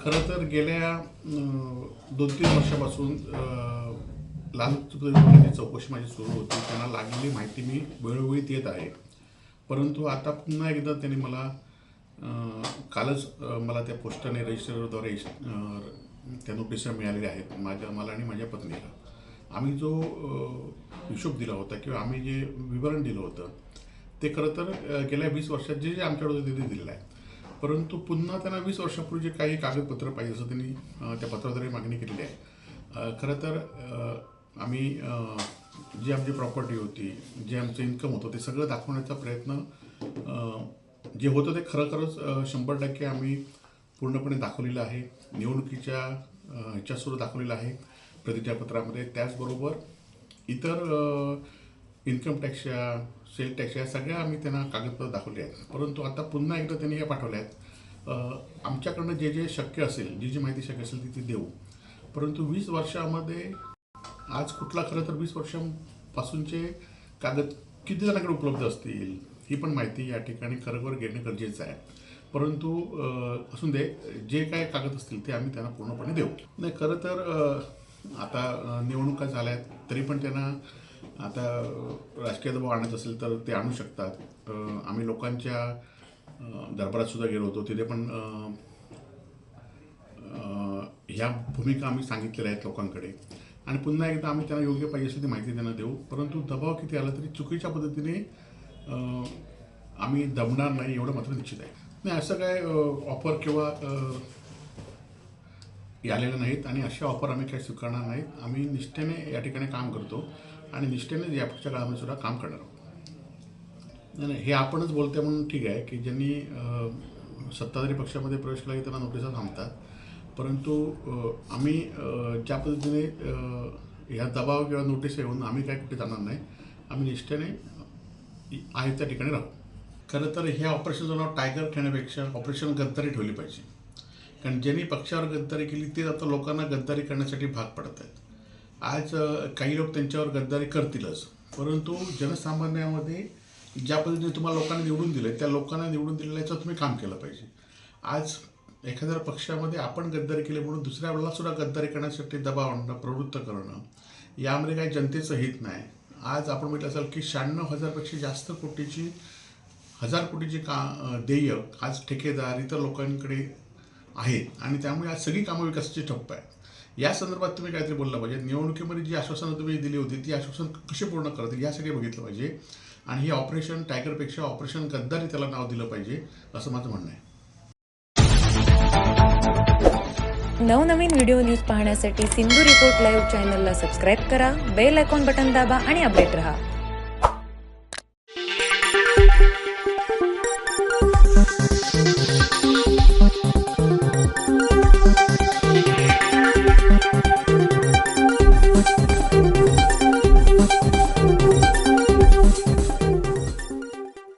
खरं तर गेल्या दोन तीन वर्षापासून अं, लाल चौकशी माझी सुरू होती. त्यांना लागलेली माहिती मी वेळोवेळी देत आहे. परंतु आता पुन्हा एकदा त्यांनी मला कालच मला त्या पोस्टाने रजिस्टरद्वारे त्या नोटिसा मिळालेल्या आहेत माझ्या मला आणि माझ्या पत्नीला. आम्ही जो हिशोब दिला होता किंवा आम्ही जे विवरण दिलं होतं ते खरं तर गेल्या वीस वर्षात जे जे आमच्याकडे होतं दिलेलं आहे. परंतु पुन्हा त्यांना वीस वर्षापूर्वी जे काही कागदपत्र पाहिजे असं त्यांनी त्या पत्राद्वारे मागणी केलेली आहे. खरं तर आम्ही जी आमची प्रॉपर्टी होती जे आमचं इन्कम होतं ते सगळं दाखवण्याचा प्रयत्न जे होतं ते खरं खरंच शंभर टक्के आम्ही पूर्णपणे दाखवलेलं आहे. निवडणुकीच्या ह्याच्यासुद्धा दाखवलेलं आहे. प्रतिज्ञापत्रामध्ये त्याचबरोबर इतर इन्कम टॅक्सच्या सेल टॅक्सच्या या सगळ्या आम्ही त्यांना कागदपत्र दाखवले आहेत. परंतु आता पुन्हा एकदा त्यांनी हे पाठवले आहेत. आमच्याकडनं जे जे शक्य असेल जी जी माहिती शक्य असेल ती ती देऊ. परंतु वीस वर्षामध्ये आज कुठला खरं तर वीस वर्षांपासूनचे कागद किती जणांकडे उपलब्ध असतील ही पण माहिती या ठिकाणी खरोखर घेणं गरजेचं आहे. परंतु असून दे जे काय कागद असतील ते आम्ही त्यांना पूर्णपणे देऊ. नाही खरं तर आता निवडणुका झाल्या आहेत तरी पण त्यांना आता राजकीय दबाव आणत असेल तर ते आणू शकतात. आम्ही लोकांच्या दरबारात सुद्धा गेलो होतो. तिथे पण ह्या भूमिका आम्ही सांगितलेल्या आहेत लोकांकडे. आणि पुन्हा एकदा आम्ही त्यांना योग्य पाहिजे असेल ती माहिती त्यांना देऊ. परंतु दबाव किती आला तरी चुकीच्या पद्धतीने आम्ही दमणार नाही एवढं मात्र निश्चित आहे. नाही असं काय ऑफर किंवा आलेल्या नाहीत आणि अशा ऑफर आम्ही काही स्वीकारणार नाहीत. आम्ही निष्ठेने या ठिकाणी काम करतो आणि निष्ठेने यापुढच्या काळामध्ये सुद्धा काम करणार आहोत. नाही नाही हे आपणच बोलते म्हणून ठीक आहे की ज्यांनी सत्ताधारी पक्षामध्ये प्रवेश केला की त्यांना नोटिसा थांबतात. परंतु आम्ही ज्या पद्धतीने ह्या दबाव किंवा नोटीस येऊन आम्ही काय कुठे जाणार नाही. आम्ही निष्ठेने आहे त्या ठिकाणी राहू. खरं तर हे ऑपरेशनचं नाव टायगर ठेवण्यापेक्षा ऑपरेशन गद्दारी ठेवली पाहिजे. कारण ज्यांनी पक्षावर गद्दारी केली ते आता लोकांना गद्दारी करण्यासाठी भाग पडत आहेत. आज काही लोक त्यांच्यावर गद्दारी करतीलच परंतु जनसामान्यामध्ये ज्या पद्धतीने तुम्हाला लोकांनी निवडून दिलं त्या लोकांना निवडून दिलेल्याचं तुम्ही काम केलं पाहिजे. आज एखाद्या पक्षामध्ये आपण गद्दारी केली म्हणून दुसऱ्या वेळेला सुद्धा गद्दारी करण्यासाठी दबाव आणणं प्रवृत्त करणं यामध्ये काही जनतेचं हित नाही. आज आपण म्हटलं असेल की शहाण्णव हजारपेक्षा जास्त कोटीची हजार कोटीची का देयक आज ठेकेदार इतर लोकांकडे आहेत. आणि त्यामुळे आज सगळी कामं विकासाची ठप्प आहे या संदर्भात तुम्ही काहीतरी बोललं पाहिजे. निवडणुकीमध्ये जी आश्वासनं तुम्ही दिली होती ती आश्वासन कशी पूर्ण करतील यासाठी बघितलं पाहिजे. आणि हे ऑपरेशन टायगरपेक्षा ऑपरेशन गद्दारी त्याला नाव दिलं पाहिजे असं माझं म्हणणं आहे. नवनवीन व्हिडिओ न्यूज पाहण्यासाठी सिंधू रिपोर्ट लाईव्ह चॅनलला सबस्क्राईब करा बेल आयकॉन बटन दाबा आणि अपडेट रहा.